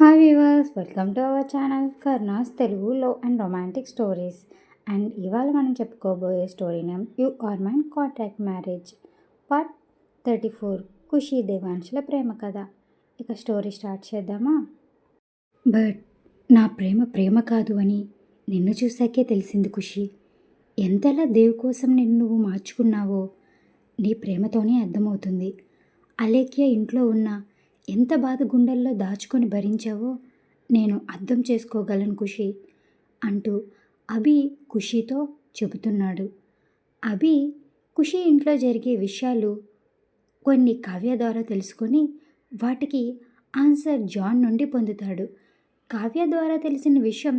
Hi viewers welcome to our channel కర్ణాస్ Telugu love and romantic stories. And ఇవాళ మనం చెప్పుకోబోయే story name you are mine contract marriage. Part thirty four Khushi దేవాంశుల ప్రేమ కథ. ఇక story start చేద్దామా? But నా ప్రేమ ప్రేమ కాదు అని నిన్ను చూశాకే తెలిసింది ఖుషి. ఎంతలా దేవు కోసం నిన్ను నువ్వు మార్చుకున్నావో నీ ప్రేమతోనే అర్థమవుతుంది. అలేఖ్య ఇంట్లో ఉన్న ఎంత బాధ గుండెల్లో దాచుకొని భరించావో నేను అర్థం చేసుకోగలను ఖుషి అంటూ అభి ఖుషితో చెబుతున్నాడు. అభి ఖుషి ఇంట్లో జరిగే విషయాలు కొన్ని కావ్య ద్వారా తెలుసుకొని వాటికి ఆన్సర్ జాన్ నుండి పొందుతాడు. కావ్య ద్వారా తెలిసిన విషయం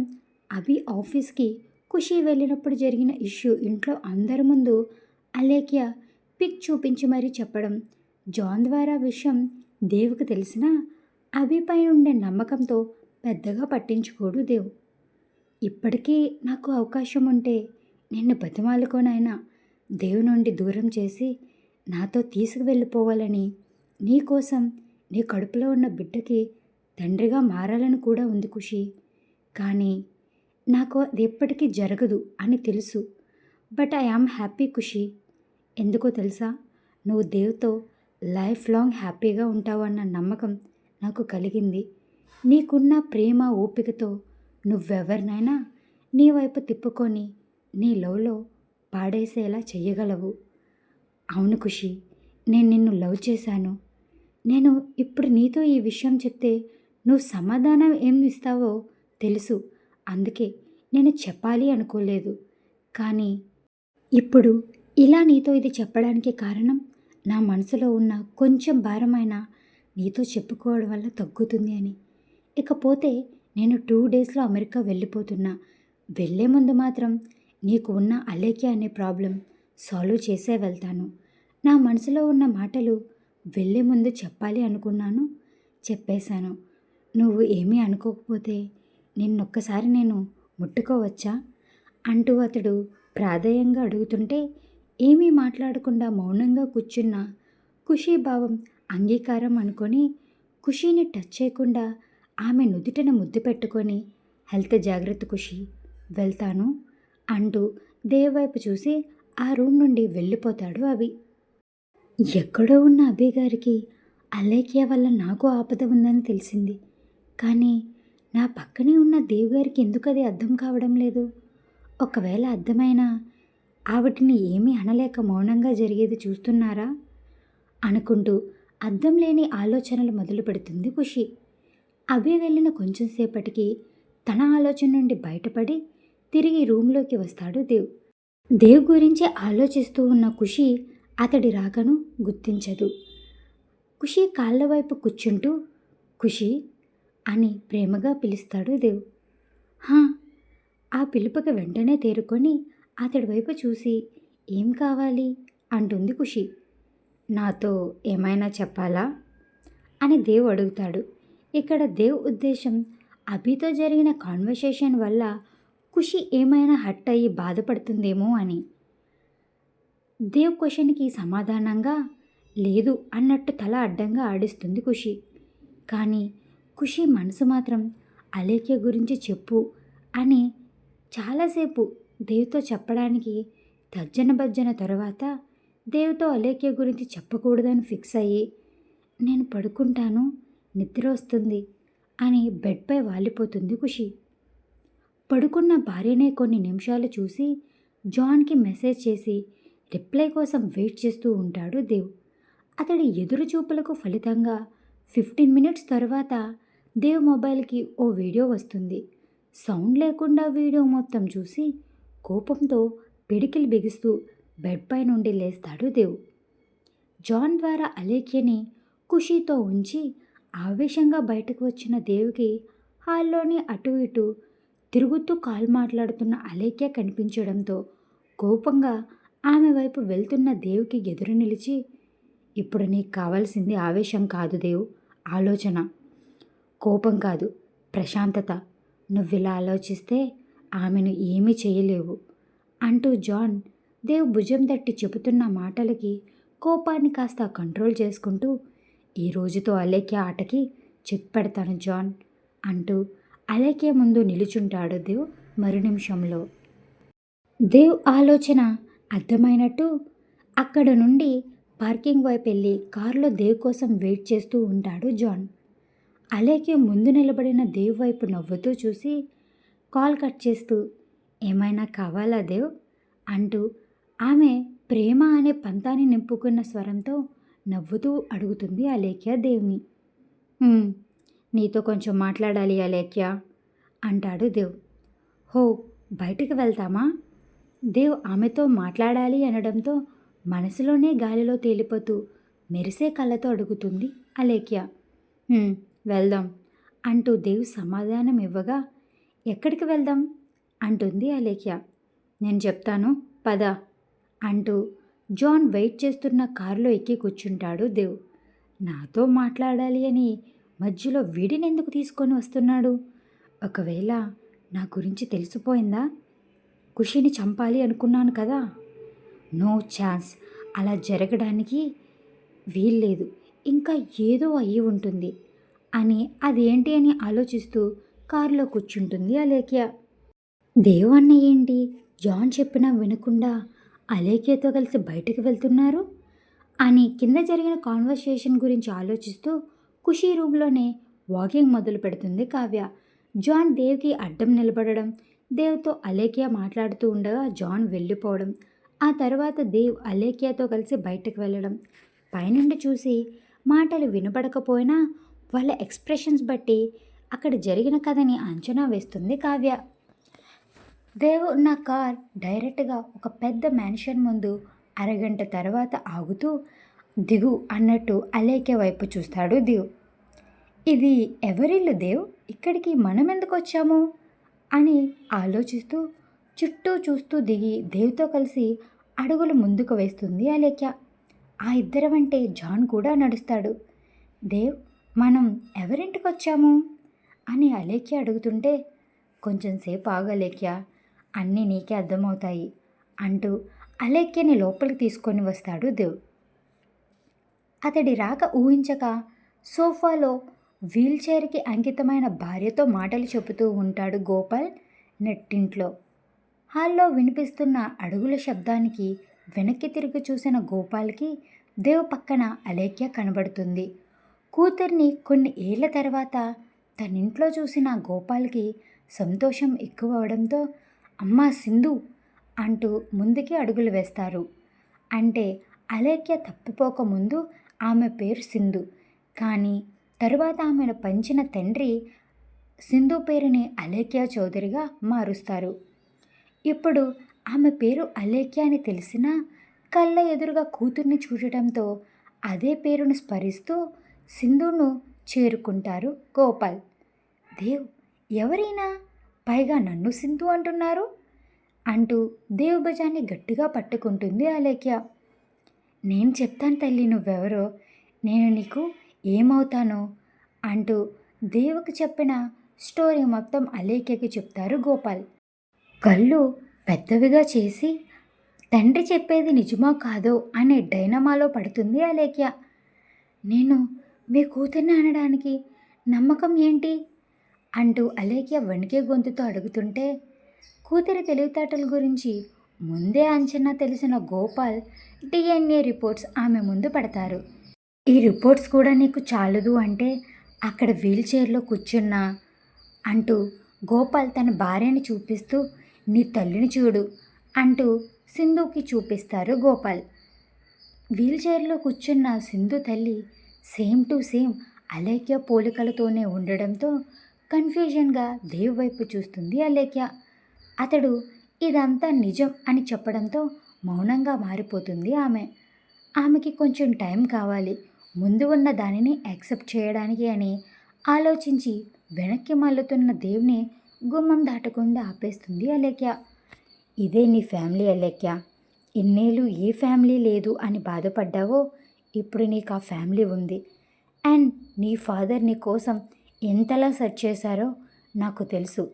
అభి ఆఫీస్కి ఖుషి వెళ్ళినప్పుడు జరిగిన ఇష్యూ ఇంట్లో అందరి ముందు అలేఖ్య పిక్ చూపించి మరీ చెప్పడం జాన్ ద్వారా విషయం దేవుకు తెలిసినా అభిపై ఉండే నమ్మకంతో పెద్దగా పట్టించుకోడు దేవు ఇప్పటికీ నాకు అవకాశం ఉంటే నిన్ను బతిమాలుకోనైనా దేవు నుండి దూరం చేసి నాతో తీసుకువెళ్ళిపోవాలని నీకోసం నీ కడుపులో ఉన్న బిడ్డకి తండ్రిగా మారాలని కూడా ఉంది ఖుషి. కానీ నాకు అది ఎప్పటికీ జరగదు అని తెలుసు. But I am happy Khushi. ఎందుకో తెలుసా? నువ్వు దేవుతో లైఫ్ లాంగ్ హ్యాపీగా ఉంటావన్న నమ్మకం నాకు కలిగింది. నీకున్న ప్రేమ ఓపికతో నువ్వెవరినైనా నీ వైపు తిప్పుకొని నీ లవ్లో పాడేసేలా చెయ్యగలవు. అవును ఖుషి నేను నిన్ను లవ్ చేశాను. నేను ఇప్పుడు నీతో ఈ విషయం చెప్తే నువ్వు సమాధానం ఏం ఇస్తావో తెలుసు. అందుకే నేను చెప్పాలి అనుకోలేదు. కానీ ఇప్పుడు ఇలా నీతో ఇది చెప్పడానికి కారణం నా మనసులో ఉన్న కొంచెం భారమైన నీతో చెప్పుకోవడం వల్ల తగ్గుతుంది అని. ఇకపోతే నేను టూ డేస్లో అమెరికా వెళ్ళిపోతున్నా. వెళ్ళే ముందు మాత్రం నీకు ఉన్న అలేఖ్య అనే ప్రాబ్లం సాల్వ్ చేసే వెళ్తాను. నా మనసులో ఉన్న మాటలు వెళ్ళే ముందు చెప్పాలి అనుకున్నాను చెప్పేశాను. నువ్వు ఏమీ అనుకోకపోతే నిన్నొక్కసారి నేను ముట్టుకోవచ్చా? అంటూ అతడు ప్రాధేయంగా అడుగుతుంటే ఏమీ మాట్లాడకుండా మౌనంగా కూర్చున్న ఖుషీ భావం అంగీకారం అనుకొని ఖుషీని టచ్ చేయకుండా ఆమె నుదుటన ముద్దు పెట్టుకొని హెల్త్ జాగ్రత్త ఖుషి వెళ్తాను అంటూ దేవ్ వైపు చూసి ఆ రూమ్ నుండి వెళ్ళిపోతాడు అభి. ఎక్కడో ఉన్న అభి గారికి అలేఖ్య వల్ల నాకు ఆపద ఉందని తెలిసింది. కానీ నా పక్కనే ఉన్న దేవ్ గారికి ఎందుకు అది అర్థం కావడం లేదు? ఒకవేళ అర్థమైనా ఆవిటిని ఏమీ అనలేక మౌనంగా జరిగేది చూస్తున్నారా? అనుకుంటూ అర్థం లేని ఆలోచనలు మొదలు పెడుతుంది ఖుషి. అభి వెళ్ళిన కొంచెం సేపటికి తన ఆలోచన నుండి బయటపడి తిరిగి రూమ్లోకి వస్తాడు దేవ్. దేవ్ గురించి ఆలోచిస్తూ ఉన్న ఖుషి అతడి రాకను గుర్తించదు. ఖుషి కాళ్ళ వైపు కూర్చుంటూ ఖుషి అని ప్రేమగా పిలుస్తాడు దేవ్. హా ఆ పిలుపుకి వెంటనే తేరుకొని అతడి వైపు చూసి ఏం కావాలి? అంటుంది ఖుషి. నాతో ఏమైనా చెప్పాలా? అని దేవ్ అడుగుతాడు. ఇక్కడ దేవ్ ఉద్దేశం అభితో జరిగిన కాన్వర్సేషన్ వల్ల ఖుషి ఏమైనా హట్ అయ్యి బాధపడుతుందేమో అని. దేవ్ క్వశ్చన్కి సమాధానంగా లేదు అన్నట్టు తల అడ్డంగా ఆడిస్తుంది ఖుషి. కానీ ఖుషి మనసు మాత్రం అలేఖ్య గురించి చెప్పు అని చాలాసేపు దేవ్తో చెప్పడానికి తర్జన భర్జన తర్వాత దేవ్తో అలేఖ్య గురించి చెప్పకూడదని ఫిక్స్ అయ్యి నేను పడుకుంటాను నిద్ర వస్తుంది అని బెడ్పై వాలిపోతుంది ఖుషి. పడుకున్న భార్యనే కొన్ని నిమిషాలు చూసి జాన్కి మెసేజ్ చేసి రిప్లై కోసం వెయిట్ చేస్తూ ఉంటాడు దేవ్. అతడి ఎదురు చూపులకు ఫలితంగా ఫిఫ్టీన్ మినిట్స్ తర్వాత దేవ్ మొబైల్కి ఓ వీడియో వస్తుంది. సౌండ్ లేకుండా వీడియో మొత్తం చూసి కోపంతో పిడికిలు బిగుస్తూ బెడ్పై నుండి లేస్తాడు దేవ్. జాన్ ద్వారా అలేఖ్యని ఖుషీతో ఉంచి ఆవేశంగా బయటకు వచ్చిన దేవుకి హాల్లోని అటు ఇటు తిరుగుతూ కాల్ మాట్లాడుతున్న అలేఖ్య కనిపించడంతో కోపంగా ఆమె వైపు వెళ్తున్న దేవుకి ఎదురు నిలిచి ఇప్పుడు నీకు కావాల్సింది ఆవేశం కాదు దేవు ఆలోచన. కోపం కాదు ప్రశాంతత. నువ్విలా ఆలోచిస్తే ఆమెను ఏమీ చేయలేవు అంటూ జాన్ దేవ్ భుజం తట్టి చెబుతున్న మాటలకి కోపాన్ని కాస్త కంట్రోల్ చేసుకుంటూ ఈ రోజుతో అలేఖ్య ఆటకి చెక్ పెడతాను జాన్ అంటూ అలేఖ్య ముందు నిలుచుంటాడు దేవ్ మరు నిమిషంలో దేవ్ ఆలోచన అర్థమైనట్టు అక్కడ నుండి పార్కింగ్ వైపు వెళ్ళి కారులో దేవ్ కోసం వెయిట్ చేస్తూ ఉంటాడు జాన్. అలేఖ్య ముందు నిలబడిన దేవ్ వైపు నవ్వుతూ చూసి కాల్ కట్ చేస్తూ ఏమైనా కావాలా దేవ్? అంటూ ఆమె ప్రేమ అనే పంతాన్ని నింపుకున్న స్వరంతో నవ్వుతూ అడుగుతుంది అలేఖ్య దేవ్ని. నీతో కొంచెం మాట్లాడాలి అలేఖ్య అంటాడు దేవ్. హో బయటికి వెళ్తామా? దేవ్ ఆమెతో మాట్లాడాలి అనడంతో మనసులోనే గాలిలో తేలిపోతూ మెరిసే కళ్ళతో అడుగుతుంది అలేఖ్య. వెళ్దాం అంటూ దేవ్ సమాధానం ఇవ్వగా ఎక్కడికి వెళ్దాం? అంటుంది అలేఖ్య. నేను చెప్తాను పద అంటూ జాన్ వెయిట్ చేస్తున్న కారులో ఎక్కి కూర్చుంటాడు దేవ్. నాతో మాట్లాడాలి అని మధ్యలో వీడిని ఎందుకు తీసుకొని వస్తున్నాడు? ఒకవేళ నా గురించి తెలిసిపోయిందా? ఖుషిని చంపాలి అనుకున్నాను కదా? No chance. అలా జరగడానికి వీల్లేదు. ఇంకా ఏదో అయ్యి ఉంటుంది. అని అదేంటి అని ఆలోచిస్తూ కారులో కూర్చుంటుంది అలేఖ్య. దేవ్ అన్న ఏంటి? జాన్ చెప్పినా వినకుండా అలేఖ్యతో కలిసి బయటకు వెళ్తున్నారు? అని కింద జరిగిన కాన్వర్సేషన్ గురించి ఆలోచిస్తూ ఖుషీ రూమ్లోనే వాకింగ్ మొదలు పెడుతుంది కావ్య. జాన్ దేవ్కి అడ్డం నిలబడడం దేవ్తో అలేఖ్య మాట్లాడుతూ ఉండగా జాన్ వెళ్ళిపోవడం ఆ తర్వాత దేవ్ అలేఖ్యతో కలిసి బయటకు వెళ్ళడం. పైనుండి చూసి మాటలు వినపడకపోయినా వాళ్ళ ఎక్స్ప్రెషన్స్ బట్టి అక్కడ జరిగిన కథని అంచనా వేస్తుంది కావ్య. దేవు ఉన్న కార్ డైరెక్ట్గా ఒక పెద్ద మ్యాన్షన్ ముందు అరగంట తర్వాత ఆగుతూ దిగు అన్నట్టు అలేకే వైపు చూస్తాడు దేవ్. ఇది ఎవరిల్లు దేవ్? ఇక్కడికి మనం ఎందుకు వచ్చాము? అని ఆలోచిస్తూ చుట్టూ చూస్తూ దిగి దేవ్తో కలిసి అడుగులు ముందుకు వేస్తుంది అలేఖ్య. ఆ ఇద్దరు అంటే జాన్ కూడా నడుస్తాడు. దేవ్ మనం ఎవరింటికి వచ్చాము అని అలేఖ్య అడుగుతుంటే కొంచెంసేపు ఆగలేఖ్య అన్నీ నీకే అర్థమవుతాయి అంటూ అలేఖ్యని లోపలికి తీసుకొని వస్తాడు దేవ్. అతడి రాక ఊహించక సోఫాలో వీల్చైర్కి అంకితమైన భార్యతో మాటలు చెబుతూ ఉంటాడు గోపాల్ నెట్టింట్లో. హాల్లో వినిపిస్తున్న అడుగుల శబ్దానికి వెనక్కి తిరిగి చూసిన గోపాల్కి దేవ్ పక్కన అలేఖ్య కనబడుతుంది. కూతుర్ని కొన్ని ఏళ్ళ తర్వాత తన ఇంట్లో చూసిన గోపాల్కి సంతోషం ఎక్కువ అవడంతో అమ్మా సింధు అంటూ ముందుకి అడుగులు వేస్తారు. అంటే అలేఖ్య తప్పిపోకముందు ఆమె పేరు సింధు. కానీ తరువాత ఆమెను పంచిన తండ్రి సింధు పేరుని అలేఖ్య చౌదరిగా మారుస్తారు. ఇప్పుడు ఆమె పేరు అలేఖ్య అని తెలిసినా కళ్ళ ఎదురుగా కూతుర్ని చూడటంతో అదే పేరును స్మరిస్తూ సింధును చేరుకుంటారు గోపాల్. దేవ్ ఎవరైనా పైగా నన్ను సింధు అంటున్నారు? అంటూ దేవ్ భుజాన్ని గట్టిగా పట్టుకుంటుంది అలేఖ్య. నేను చెప్తాను తల్లి నువ్వెవరో నేను నీకు ఏమవుతానో అంటూ దేవుకి చెప్పిన స్టోరీ మొత్తం అలేఖ్యకి చెప్తారు గోపాల్. కళ్ళు పెద్దవిగా చేసి తండ్రి చెప్పేది నిజమో కాదో అనే డైనమాలో పడుతుంది అలేఖ్య. నేను మీ కూతుర్ని అనడానికి నమ్మకం ఏంటి? అంటూ అలేఖ్య వణికే గొంతుతో అడుగుతుంటే కూతురి తెలివితేటల గురించి ముందే అంచనా తెలిసిన గోపాల్ డిఎన్ఏ రిపోర్ట్స్ ఆమె ముందు పెడతారు. ఈ రిపోర్ట్స్ కూడా నీకు చాలదు అంటే అక్కడ వీల్ చైర్లో కూర్చున్నా అంటూ గోపాల్ తన భార్యని చూపిస్తూ నీ తల్లిని చూడు అంటూ సింధుకి చూపిస్తారు గోపాల్. వీల్ చైర్లో కూర్చున్న సింధు తల్లి సేమ్ టు సేమ్ అలేఖ్య పోలికలతోనే ఉండడంతో కన్ఫ్యూజన్గా దేవ్ వైపు చూస్తుంది అలేఖ్య. అతడు ఇదంతా నిజం అని చెప్పడంతో మౌనంగా మారిపోతుంది ఆమె. ఆమెకి కొంచెం టైం కావాలి. ముందు ఉన్న దానిని యాక్సెప్ట్ చేయడానికి అని ఆలోచించి వెనక్కి మల్లుతున్న దేవుని గుమ్మం దాటకుండా ఆపేస్తుంది అలేఖ్య. ఇదే నీ ఫ్యామిలీ అలేఖ్య. ఇన్నేళ్ళు ఏ ఫ్యామిలీ లేదు అని బాధపడ్డావో ఇప్పుడు నీకు ఆ ఫ్యామిలీ ఉంది. అండ్ నీ ఫాదర్ నీ కోసం ఎంతలా సెర్చ్ చేశారో నాకు తెలుసు.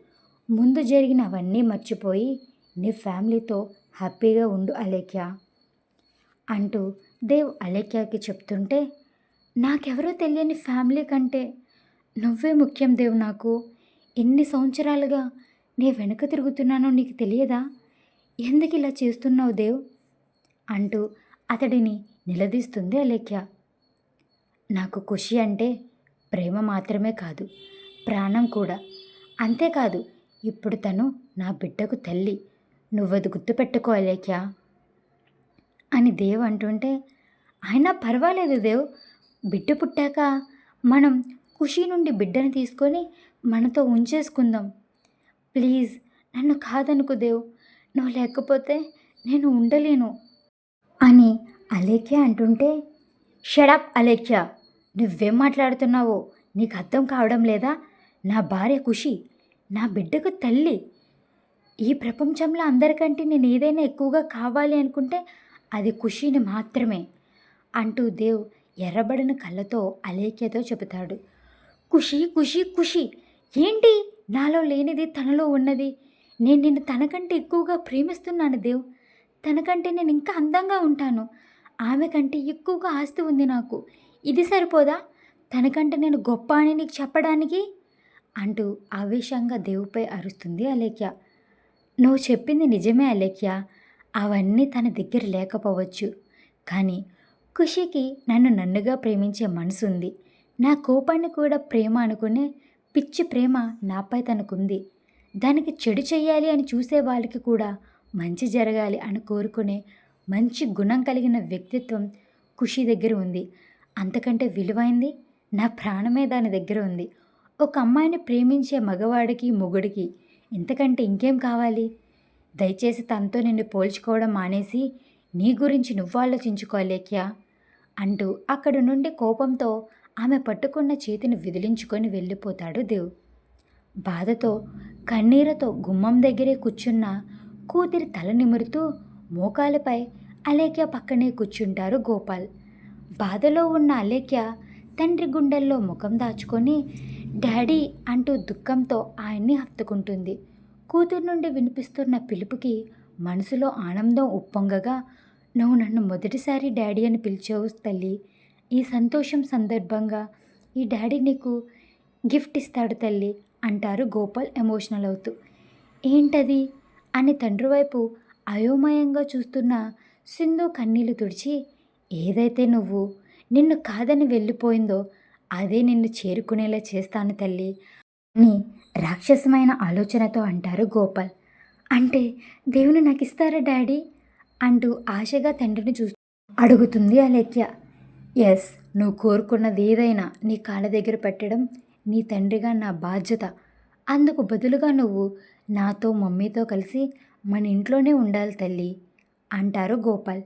ముందు జరిగినవన్నీ మర్చిపోయి నీ ఫ్యామిలీతో హ్యాపీగా ఉండు అలేఖ్య అంటూ దేవ్ అలేఖ్యకి చెప్తుంటే నాకెవరో తెలియని ఫ్యామిలీ కంటే నువ్వే ముఖ్యం దేవ్ నాకు. ఎన్ని సంవత్సరాలుగా నే వెనుక తిరుగుతున్నానో నీకు తెలియదా? ఎందుకు ఇలా చేస్తున్నావు దేవ్? అంటూ అతడిని నిలదీస్తుంది అలేఖ్య. నాకు ఖుషి అంటే ప్రేమ మాత్రమే కాదు ప్రాణం కూడా. అంతేకాదు ఇప్పుడు తను నా బిడ్డకు తల్లి. నువ్వది గుర్తుపెట్టుకోలేక్యా అని దేవ్ అంటుంటే అయినా పర్వాలేదు దేవ్. బిడ్డ పుట్టాక మనం ఖుషి నుండి బిడ్డను తీసుకొని మనతో ఉంచేసుకుందాం. ప్లీజ్ నన్ను కాదనుకు దేవ్. నువ్వు లేకపోతే నేను ఉండలేను. అని అలేఖ్య అంటుంటే షడప్ అలేఖ్య. నువ్వేం మాట్లాడుతున్నావో? నీకు అర్థం కావడం లేదా? నా భార్య ఖుషి నా బిడ్డకు తల్లి. ఈ ప్రపంచంలో అందరికంటే నేను ఏదైనా ఎక్కువగా కావాలి అనుకుంటే అది ఖుషిని మాత్రమే అంటూ దేవ్ ఎర్రబడిన కళ్ళతో అలేఖ్యతో చెబుతాడు. ఖుషి ఖుషి ఖుషి ఏంటి నాలో లేనిది తనలో ఉన్నది? నేను నిన్ను తనకంటే ఎక్కువగా ప్రేమిస్తున్నాను దేవ్. తనకంటే నేను ఇంకా అందంగా ఉంటాను. ఆమె కంటే ఎక్కువగా ఆస్తి ఉంది నాకు. ఇది సరిపోదా? తనకంటే నేను గొప్ప అని నీకు చెప్పడానికి? అంటూ ఆవేశంగా దేవుపై అరుస్తుంది అలేఖ్య. నువ్వు చెప్పింది నిజమే అలేఖ్య. అవన్నీ తన దగ్గర లేకపోవచ్చు. కానీ ఖుషికి నన్ను నన్నుగా ప్రేమించే మనసు ఉంది నా కోపాన్ని కూడా ప్రేమ అనుకునే పిచ్చి ప్రేమ నాపై తనకుంది. దానికి చెడు చేయాలి అని చూసే వాళ్ళకి కూడా మంచి జరగాలి అని కోరుకునే మంచి గుణం కలిగిన వ్యక్తిత్వం ఖుషి దగ్గర ఉంది. అంతకంటే విలువైంది? నా ప్రాణమే దాని దగ్గర ఉంది. ఒక అమ్మాయిని ప్రేమించే మగవాడికి మొగుడికి ఇంతకంటే ఇంకేం కావాలి? దయచేసి తనతో నిన్ను పోల్చుకోవడం మానేసి నీ గురించి నువ్వాలోచించుకోలేక్యా అంటూ అక్కడి నుండి కోపంతో ఆమె పట్టుకున్న చేతిని విదిలించుకొని వెళ్ళిపోతాడు దేవ్. బాధతో కన్నీరతో గుమ్మం దగ్గరే కూర్చున్న కూతురి తల నిమురుతూ మోకాలపై అలేఖ్య పక్కనే కూర్చుంటారు గోపాల్. బాధలో ఉన్న అలేఖ్య తండ్రి గుండెల్లో ముఖం దాచుకొని డాడీ అంటూ దుఃఖంతో ఆయన్ని హత్తుకుంటుంది. కూతురు నుండి వినిపిస్తున్న పిలుపుకి మనసులో ఆనందం ఉప్పొంగగా నువ్వు నన్ను మొదటిసారి డాడీ అని పిలిచావు తల్లి. ఈ సంతోషం సందర్భంగా ఈ డాడీ నీకు గిఫ్ట్ ఇస్తాడు తల్లి అంటారు గోపాల్ ఎమోషనల్ అవుతూ. ఏంటది? అని తండ్రి వైపు అయోమయంగా చూస్తున్న సింధు కన్నీళ్ళు తుడిచి ఏదైతే నువ్వు నిన్ను కాదని వెళ్ళిపోయిందో అదే నిన్ను చేరుకునేలా చేస్తాను తల్లి అని రాక్షసమైన ఆలోచనతో అంటారు గోపాల్. అంటే దేవుని నాకు ఇస్తారా డాడీ? అంటూ ఆశగా తండ్రిని చూస్తూ అడుగుతుంది అలేఖ్య. ఎస్ నువ్వు కోరుకున్నది ఏదైనా నీ కాళ్ళ దగ్గర పెట్టడం నీ తండ్రిగా నా బాధ్యత. అందుకు బదులుగా నువ్వు నాతో మమ్మీతో కలిసి మన ఇంట్లోనే ఉండాలి తల్లి అంటారు గోపాల్.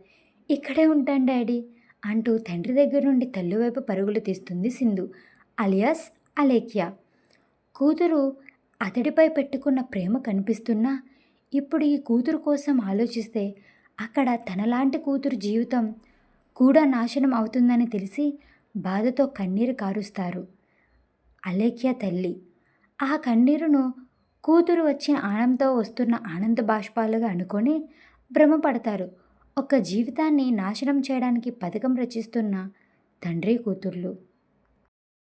ఇక్కడే ఉంటాను డాడీ అంటూ తండ్రి దగ్గర నుండి తల్లి వైపు పరుగులు తీస్తుంది సింధు అలియాస్ అలేఖ్య. కూతురు అతడిపై పెట్టుకున్న ప్రేమ కనిపిస్తున్నా ఇప్పుడు ఈ కూతురు కోసం ఆలోచిస్తే అక్కడ తనలాంటి కూతురు జీవితం కూడా నాశనం అవుతుందని తెలిసి బాధతో కన్నీరు కారుస్తారు. అలేఖ్య తల్లి ఆ కన్నీరును కూతురు వచ్చిన ఆనందంతో వస్తున్న ఆనంద బాష్పాలుగా అనుకొని భ్రమపడతారు. ఒక జీవితాన్ని నాశనం చేయడానికి పథకం రచిస్తున్న తండ్రి కూతుర్లు.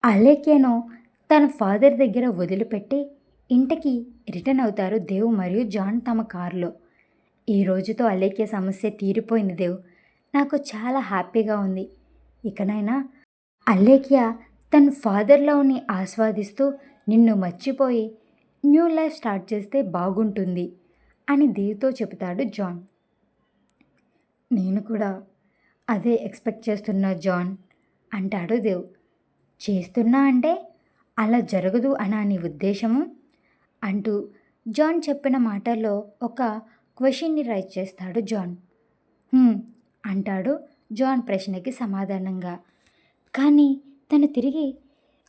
అలేఖ్యను తన ఫాదర్ దగ్గర వదిలిపెట్టి ఇంటికి రిటర్న్ అవుతారు దేవ్ మరియు జాన్ తమ కారులో. ఈ రోజుతో అలేఖ్య సమస్య తీరిపోయింది దేవ్. నాకు చాలా హ్యాపీగా ఉంది. ఇకనైనా అలేఖ్య తన ఫాదర్లోని ఆస్వాదిస్తూ నిన్ను మర్చిపోయి న్యూ లైఫ్ స్టార్ట్ చేస్తే బాగుంటుంది అని దేవ్తో చెబుతాడు జాన్. నేను కూడా అదే ఎక్స్పెక్ట్ చేస్తున్నా జాన్ అంటాడు దేవ్. చేస్తున్నా అంటే అలా జరగదు అనా నీ ఉద్దేశము? అంటూ జాన్ చెప్పిన మాటల్లో ఒక క్వశ్చన్ని రైజ్ చేస్తాడు జాన్. అంటాడు జాన్ ప్రశ్నకి సమాధానంగా. కానీ తను తిరిగి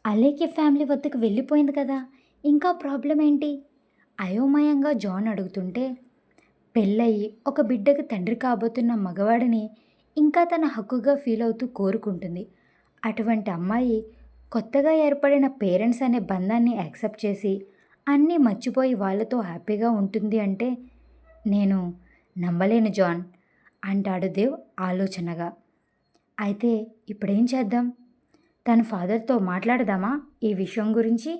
అలేఖ్య ఫ్యామిలీ వద్దకు వెళ్ళిపోయింది కదా ఇంకా ప్రాబ్లం ఏంటి? అయోమయంగా జాన్ అడుగుతుంటే పెళ్ళయి ఒక బిడ్డకు తండ్రి కాబోతున్న మగవాడిని ఇంకా తన హక్కుగా ఫీల్ అవుతూ కోరుకుంటుంది. అటువంటి అమ్మాయి కొత్తగా ఏర్పడిన పేరెంట్స్ అనే బంధాన్ని యాక్సెప్ట్ చేసి అన్నీ మర్చిపోయి వాళ్ళతో హ్యాపీగా ఉంటుంది అంటే నేను నమ్మలేను జాన్ అంటాడు దేవ్ ఆలోచనగా. అయితే ఇప్పుడేం చేద్దాం? తన ఫాదర్తో మాట్లాడదామా ఈ విషయం గురించి?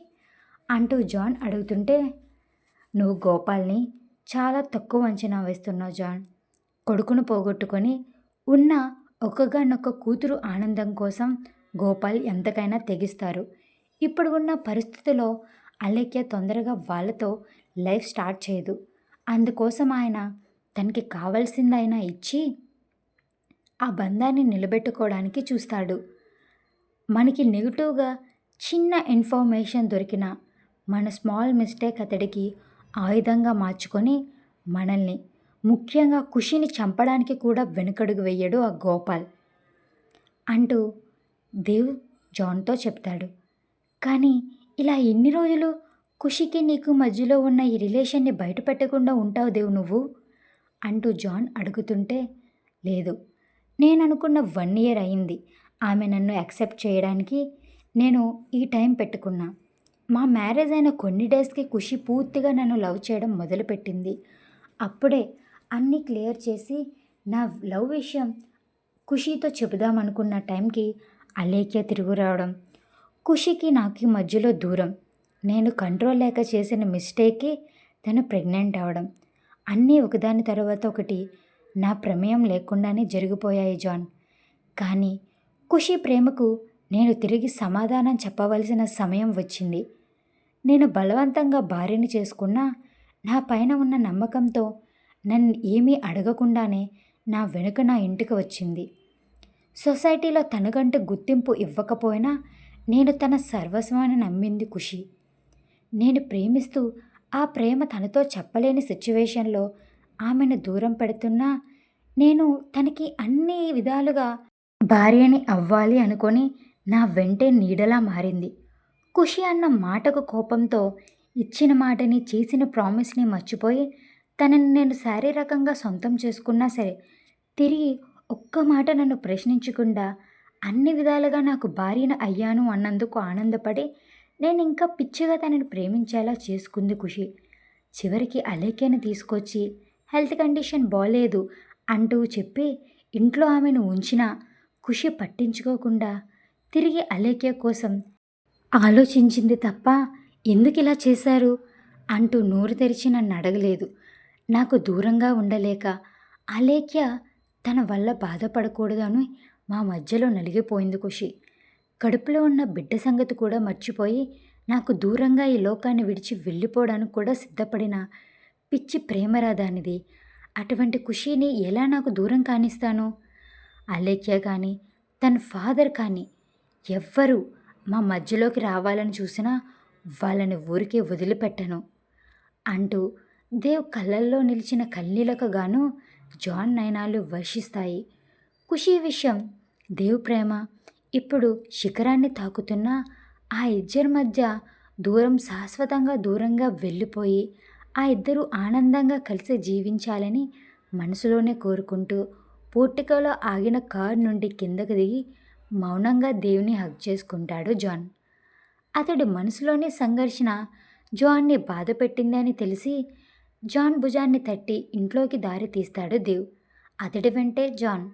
అంటూ జాన్ అడుగుతుంటే నువ్వు గోపాల్ని చాలా తక్కువ అంచనా వేస్తున్నావు జాన్. కొడుకును పోగొట్టుకొని ఉన్న ఒక్కగానొక్క కూతురు ఆనందం కోసం గోపాల్ ఎంతకైనా తెగిస్తారు. ఇప్పుడు ఉన్న పరిస్థితిలో అలేఖ్య తొందరగా వాళ్ళతో లైఫ్ స్టార్ట్ చేయదు. అందుకోసం ఆయన తనకి కావాల్సిందైనా ఇచ్చి ఆ బంధాన్ని నిలబెట్టుకోవడానికి చూస్తాడు. మనకి నెగిటివ్గా చిన్న ఇన్ఫర్మేషన్ దొరికిన మన స్మాల్ మిస్టేక్ అతడికి ఆయుధంగా మార్చుకొని మనల్ని ముఖ్యంగా ఖుషిని చంపడానికి కూడా వెనుకడుగు వెయ్యడు ఆ గోపాల్. అంటూ దేవ్ జాన్తో చెప్తాడు. కానీ ఇలా ఎన్ని రోజులు ఖుషికి నీకు మధ్యలో ఉన్న ఈ రిలేషన్ని బయట పెట్టకుండా ఉంటావు దేవ్ నువ్వు? అంటూ జాన్ అడుగుతుంటే లేదు నేను అనుకున్న వన్ ఇయర్ అయింది. ఆమె నన్ను యాక్సెప్ట్ చేయడానికి నేను ఈ టైం పెట్టుకున్నా. మా మ్యారేజ్ అయిన కొన్ని డేస్కి ఖుషి పూర్తిగా నన్ను లవ్ చేయడం మొదలుపెట్టింది. అప్పుడే అన్నీ క్లియర్ చేసి నా లవ్ విషయం ఖుషితో చెబుదామనుకున్న టైంకి అలేఖ్య తిరుగు రావడం ఖుషికి నాకు మధ్యలో దూరం. నేను కంట్రోల్ లేక చేసిన మిస్టేక్కి తను ప్రెగ్నెంట్ అవడం అన్నీ ఒకదాని తర్వాత ఒకటి నా ప్రమేయం లేకుండానే జరిగిపోయాయి జాన్. కానీ ఖుషి ప్రేమకు నేను తిరిగి సమాధానం చెప్పవలసిన సమయం వచ్చింది. నేను బలవంతంగా భార్యని చేసుకున్నా నా పైన ఉన్న నమ్మకంతో నన్ను ఏమీ అడగకుండానే నా వెనుక నా ఇంటికి వచ్చింది. సొసైటీలో తనకంటే గుర్తింపు ఇవ్వకపోయినా నేను తన సర్వస్వాన్ని నమ్మింది ఖుషి. నేను ప్రేమిస్తూ ఆ ప్రేమ తనతో చెప్పలేని సిచ్యువేషన్లో ఆమెను దూరం పెడుతున్నా నేను తనకి అన్ని విధాలుగా భార్యని అవ్వాలి అనుకొని నా వెంటే నీడలా మారింది. ఖుషి అన్న మాటకు కోపంతో ఇచ్చిన మాటని చేసిన ప్రామిస్ని మర్చిపోయి తనని నేను శారీరకంగా సొంతం చేసుకున్నా సరే తిరిగి ఒక్క మాట నన్ను ప్రశ్నించకుండా అన్ని విధాలుగా నాకు భార్యను అయ్యాను అన్నందుకు ఆనందపడి నేను ఇంకా పిచ్చిగా తనని ప్రేమించేలా చేసుకుంది ఖుషి. చివరికి అలేఖ్యను తీసుకొచ్చి హెల్త్ కండిషన్ బాలేదు అంటూ చెప్పి ఇంట్లో ఆమెను ఉంచినా ఖుషి పట్టించుకోకుండా తిరిగి అలేఖ్య కోసం ఆలోచించింది తప్ప ఎందుకు ఇలా చేశారు? అంటూ నోరు తెరిచి నన్ను అడగలేదు. నాకు దూరంగా ఉండలేక అలేఖ్య తన వల్ల బాధపడకూడదని మా మధ్యలో నలిగిపోయింది ఖుషి. కడుపులో ఉన్న బిడ్డ సంగతి కూడా మర్చిపోయి నాకు దూరంగా ఈ లోకాన్ని విడిచి వెళ్ళిపోవడానికి కూడా సిద్ధపడిన పిచ్చి ప్రేమరాదానిది అటువంటి ఖుషీని ఎలా నాకు దూరం కానిస్తాను? అలేఖ్య కానీ తన ఫాదర్ కానీ ఎవ్వరూ మా మధ్యలోకి రావాలని చూసినా వాళ్ళని ఊరికే వదిలిపెట్టను అంటూ దేవ్ కళ్ళల్లో నిలిచిన కన్నీలకు గాను జాన్ నయనాలు వర్షిస్తాయి. ఖుషీ విషయం దేవ్ ప్రేమ ఇప్పుడు శిఖరాన్ని తాకుతున్న ఆ ఇద్దరి మధ్య దూరం శాశ్వతంగా దూరంగా వెళ్ళిపోయి ఆ ఇద్దరు ఆనందంగా కలిసి జీవించాలని మనసులోనే కోరుకుంటూ పోర్టికోలో ఆగిన కారు నుండి కిందకు దిగి మౌనంగా దేవుని హగ్ చేసుకుంటాడు జాన్. అతడి మనసులోని సంఘర్షణ జాన్ని బాధ పెట్టిందని తెలిసి జాన్ భుజాన్ని తట్టి ఇంట్లోకి దారి తీస్తాడు దేవ్. అతడి వెంటే జాన్.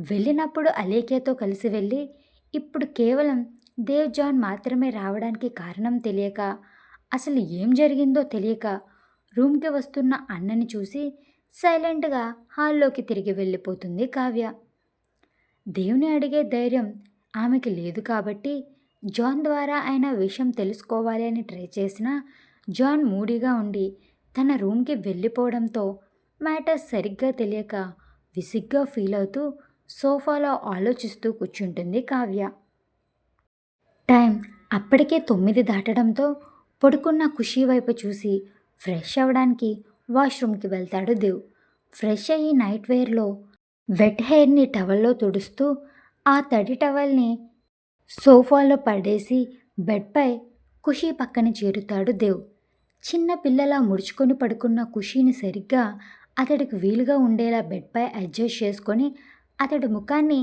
వెళ్ళినప్పుడు అలేఖ్యతో కలిసి వెళ్ళి ఇప్పుడు కేవలం దేవ్ జాన్ మాత్రమే రావడానికి కారణం తెలియక అసలు ఏం జరిగిందో తెలియక రూమ్కి వస్తున్న అన్నని చూసి సైలెంట్గా హాల్లోకి తిరిగి వెళ్ళిపోతుంది కావ్య. దేవుని అడిగే ధైర్యం ఆమెకి లేదు కాబట్టి జాన్ ద్వారా ఆయన విషయం తెలుసుకోవాలి అని ట్రై చేసినా జాన్ మూడీగా ఉండి తన రూమ్కి వెళ్ళిపోవడంతో మ్యాటర్ సరిగ్గా తెలియక విసిగ్గా ఫీల్ అవుతూ సోఫాలో ఆలోచిస్తూ కూర్చుంటుంది కావ్య. టైం అప్పటికే తొమ్మిది దాటడంతో పడుకున్న ఖుషి వైపు చూసి ఫ్రెష్ అవ్వడానికి వాష్రూమ్కి వెళ్తాడు దేవ్. ఫ్రెష్ అయ్యి నైట్ వేర్లో వెట్ హెయిర్ని టవల్లో తుడుస్తూ ఆ తడి టవల్ని సోఫాలో పడేసి బెడ్పై ఖుషీ పక్కన చేరుతాడు దేవ్. చిన్న పిల్లలా ముడుచుకొని పడుకున్న ఖుషీని సరిగ్గా అతడికి వీలుగా ఉండేలా బెడ్పై అడ్జస్ట్ చేసుకొని అతడి ముఖాన్ని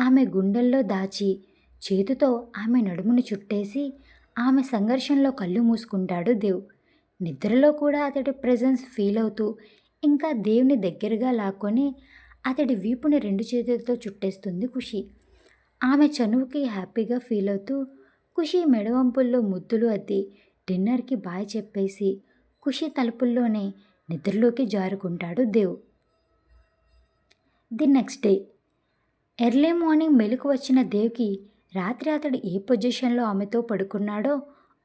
ఆమె గుండెల్లో దాచి చేతితో ఆమె నడుమును చుట్టేసి ఆమె సంఘర్షణలో కళ్ళు మూసుకుంటాడు దేవ్. నిద్రలో కూడా అతడి ప్రెజెన్స్ ఫీల్ అవుతూ ఇంకా దేవుని దగ్గరగా లాక్కొని అతడి వీపుని రెండు చేతులతో చుట్టేస్తుంది ఖుషి. ఆమె చనువుకి హ్యాపీగా ఫీల్ అవుతూ ఖుషి మెడవంపుల్లో ముద్దులు అద్ది డిన్నర్కి బాయ్ చెప్పేసి ఖుషి తలుపుల్లోనే నిద్రలోకి జారుకుంటాడు Dev. The next day. Early morning మెలకు వచ్చిన దేవ్కి రాత్రి అతడు ఏ పొజిషన్లో ఆమెతో పడుకున్నాడో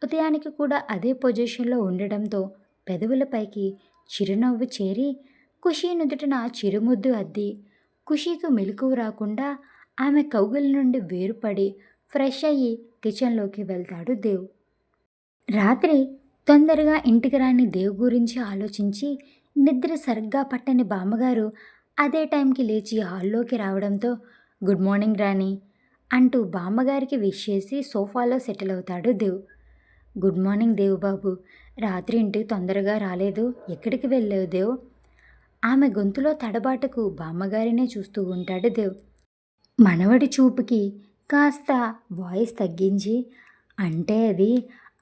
ఉదయానికి కూడా అదే పొజిషన్లో ఉండడంతో పెదవులపైకి చిరునవ్వు చేరి ఖుషి నుదుటిన చిరుముద్దు అద్ది. ఖుషీకు మెలకువ రాకుండా ఆమె కౌగుల నుండి వేరుపడి ఫ్రెష్ అయ్యి కిచెన్లోకి వెళ్తాడు దేవ్. రాత్రి తొందరగా ఇంటికి రాని దేవ్ గురించి ఆలోచించి నిద్ర సరిగ్గా పట్టని బామ్మగారు అదే టైంకి లేచి హాల్లోకి రావడంతో గుడ్ మార్నింగ్ రాణి అంటూ బామ్మగారికి విష్ చేసి సోఫాలో సెటిల్ అవుతాడు దేవ్. గుడ్ మార్నింగ్ దేవ్ బాబు రాత్రి ఇంటికి తొందరగా రాలేదు ఎక్కడికి వెళ్ళావు దేవ్? ఆమె గొంతులో తడబాటకు బామ్మగారినే చూస్తూ ఉంటాడు దేవ్. మనవడి చూపుకి కాస్త వాయిస్ తగ్గించి అంటే అది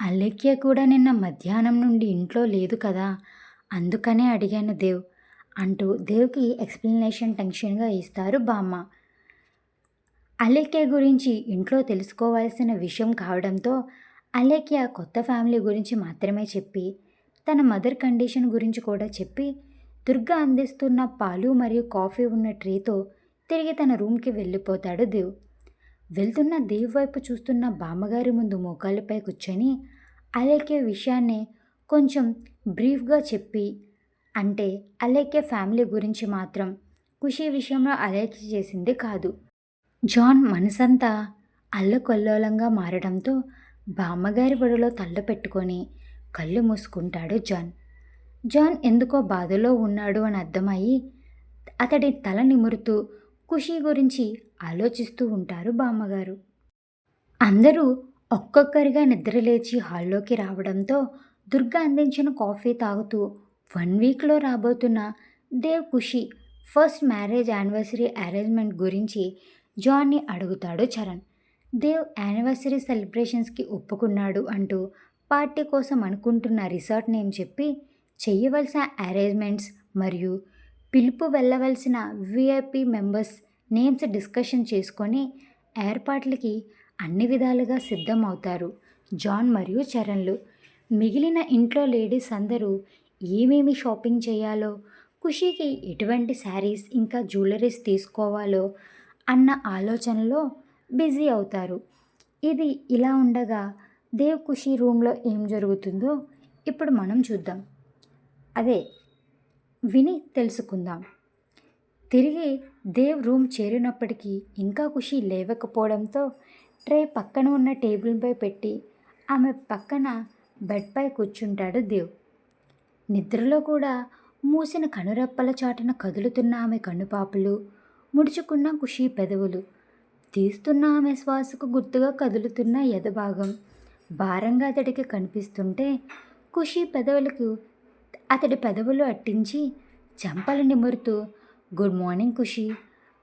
అలెక్య కూడా నిన్న మధ్యాహ్నం నుండి ఇంట్లో లేదు కదా అందుకనే అడిగాను దేవ్. అంటూ దేవ్కి ఎక్స్ప్లెనేషన్ టెన్షన్గా ఇస్తారు బామ్మ. అలేఖ్య గురించి ఇంట్లో తెలుసుకోవాల్సిన విషయం కావడంతో అలేఖ్య కొత్త ఫ్యామిలీ గురించి మాత్రమే చెప్పి తన మదర్ కండిషన్ గురించి కూడా చెప్పి దుర్గా అందిస్తున్న పాలు మరియు కాఫీ ఉన్న ట్రేతో తిరిగి తన రూమ్కి వెళ్ళిపోతాడు దేవ్. వెళ్తున్న దేవ్ వైపు చూస్తున్న బామ్మగారి ముందు మోకాళ్ళపై కూర్చొని అలేఖ్య విషయాన్ని కొంచెం బ్రీఫ్గా చెప్పి అంటే అలేఖ్య ఫ్యామిలీ గురించి మాత్రం ఖుషి విషయంలో అలేఖ్య చేసింది కాదు. జాన్ మనసంతా అల్లకొల్లోలంగా మారడంతో బామ్మగారి ఒడిలో తల్ల పెట్టుకొని కళ్ళు మూసుకుంటాడు జాన్. జాన్ ఎందుకో బాధలో ఉన్నాడు అని అర్థమయ్యి అతడి తల నిమురుతూ ఖుషీ గురించి ఆలోచిస్తూ ఉంటారు బామ్మగారు. అందరూ ఒక్కొక్కరిగా నిద్రలేచి హాల్లోకి రావడంతో దుర్గా అందించిన కాఫీ తాగుతూ వన్ వీక్లో రాబోతున్న Dev Khushi first marriage anniversary arrangement గురించి జాన్ని అడుగుతాడు చరణ్. దేవ్ యానివర్సరీ సెలబ్రేషన్స్కి ఒప్పుకున్నాడు అంటూ పార్టీ కోసం అనుకుంటున్న రిసార్ట్ నేమ్ చెప్పి చేయవలసిన అరేంజ్మెంట్స్ మరియు పిలుపు వెళ్ళవలసిన విఐపి మెంబర్స్ నేమ్స్ డిస్కషన్ చేసుకొని ఏర్పాట్లకి అన్ని విధాలుగా సిద్ధం అవుతారు జాన్ మరియు చరణ్లు. మిగిలిన ఇంట్లో లేడీస్ అందరూ ఏమేమి షాపింగ్ చేయాలో ఖుషీకి ఎటువంటి శారీస్ ఇంకా జ్యువెలరీస్ తీసుకోవాలో అన్న ఆలోచనలో బిజీ అవుతారు. ఇది ఇలా ఉండగా దేవ్ ఖుషీ రూమ్లో ఏం జరుగుతుందో ఇప్పుడు మనం చూద్దాం. అదే విని తెలుసుకుందాం. తిరిగి దేవ్ రూమ్ చేరినప్పటికీ ఇంకా ఖుషి లేవకపోవడంతో ట్రే పక్కన ఉన్న టేబుల్పై పెట్టి ఆమె పక్కన బెడ్పై కూర్చుంటాడు దేవ్. నిద్రలో కూడా మూసిన కనురెప్పల చాటున కదులుతున్న ఆమె కనుపాపులు ముడుచుకున్న ఖుషి పెదవులు తీస్తున్న ఆమె శ్వాసకు గుర్తుగా కదులుతున్న ఎదభాగం భారంగా అతడికి కనిపిస్తుంటే ఖుషి పెదవులకు అతడి పెదవులు అట్టించి చెంపలు నిమురుతూ గుడ్ మార్నింగ్ ఖుషి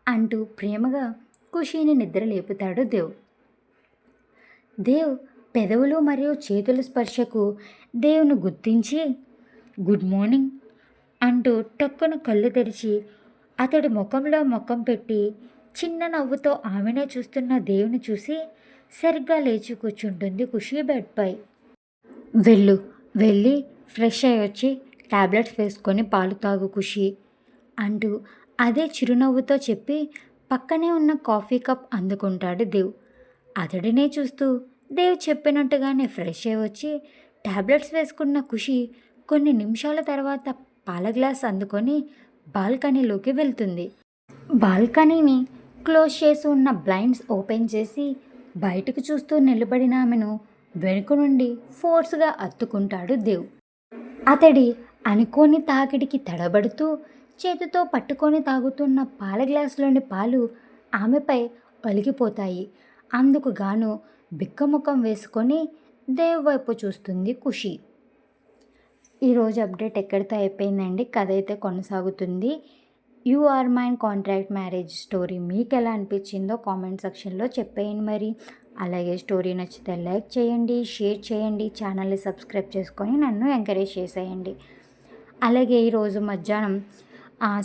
అంటూ ప్రేమగా ఖుషీని నిద్ర లేపుతాడు దేవ్. దేవ్ పెదవులు మరియు చేతుల స్పర్శకు దేవుని గుర్తించి గుడ్ మార్నింగ్ అంటూ టక్కున కళ్ళు తెరిచి అతడి ముఖంలో ముఖం పెట్టి చిన్న నవ్వుతో ఆమెనే చూస్తున్న దేవుని చూసి సరిగ్గా లేచి కూర్చుంటుంది ఖుషి బెడ్పై వెళ్ళు వెళ్ళి ఫ్రెష్ అయ్యి వచ్చి ట్యాబ్లెట్స్ వేసుకొని పాలు తాగు ఖుషి అంటూ అదే చిరునవ్వుతో చెప్పి పక్కనే ఉన్న కాఫీ కప్ అందుకుంటాడు దేవ్. అతడినే చూస్తూ దేవ్ చెప్పినట్టుగానే ఫ్రెష్ అయ్యి వచ్చి ట్యాబ్లెట్స్ వేసుకున్న ఖుషి కొన్ని నిమిషాల తర్వాత పాల గ్లాస్ అందుకొని బాల్కనీలోకి వెళ్తుంది. బాల్కనీని క్లోజ్ చేసి ఉన్న బ్లైండ్స్ ఓపెన్ చేసి బయటకు చూస్తూ నిలబడిన ఆమెను వెనుక నుండి ఫోర్స్గా అత్తుకుంటాడు దేవ్. అతడి అనుకోని తాకిడికి తడబడుతూ చేతితో పట్టుకొని తాగుతున్న పాల గ్లాసులోని పాలు ఆమెపై ఒలిగిపోతాయి. అందుకు గాను బిక్కముఖం వేసుకొని దేవ్ వైపు చూస్తుంది ఖుషి. ఈరోజు అప్డేట్ ఎక్కడితో అయిపోయిందండి? కథ అయితే కొనసాగుతుంది. You are mine contract marriage story. మీకు ఎలా అనిపించిందో కామెంట్ సెక్షన్లో చెప్పేయండి మరి. అలాగే స్టోరీ నచ్చితే లైక్ చేయండి షేర్ చేయండి ఛానల్ని సబ్స్క్రైబ్ చేసుకొని నన్ను ఎంకరేజ్ చేసేయండి. అలాగే ఈరోజు మధ్యాహ్నం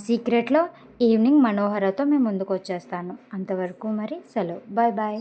సీక్రెట్లో ఈవినింగ్ మనోహరతో మేము ముందుకు వచ్చేస్తాను అంతవరకు మరి సెలవు. Bye bye.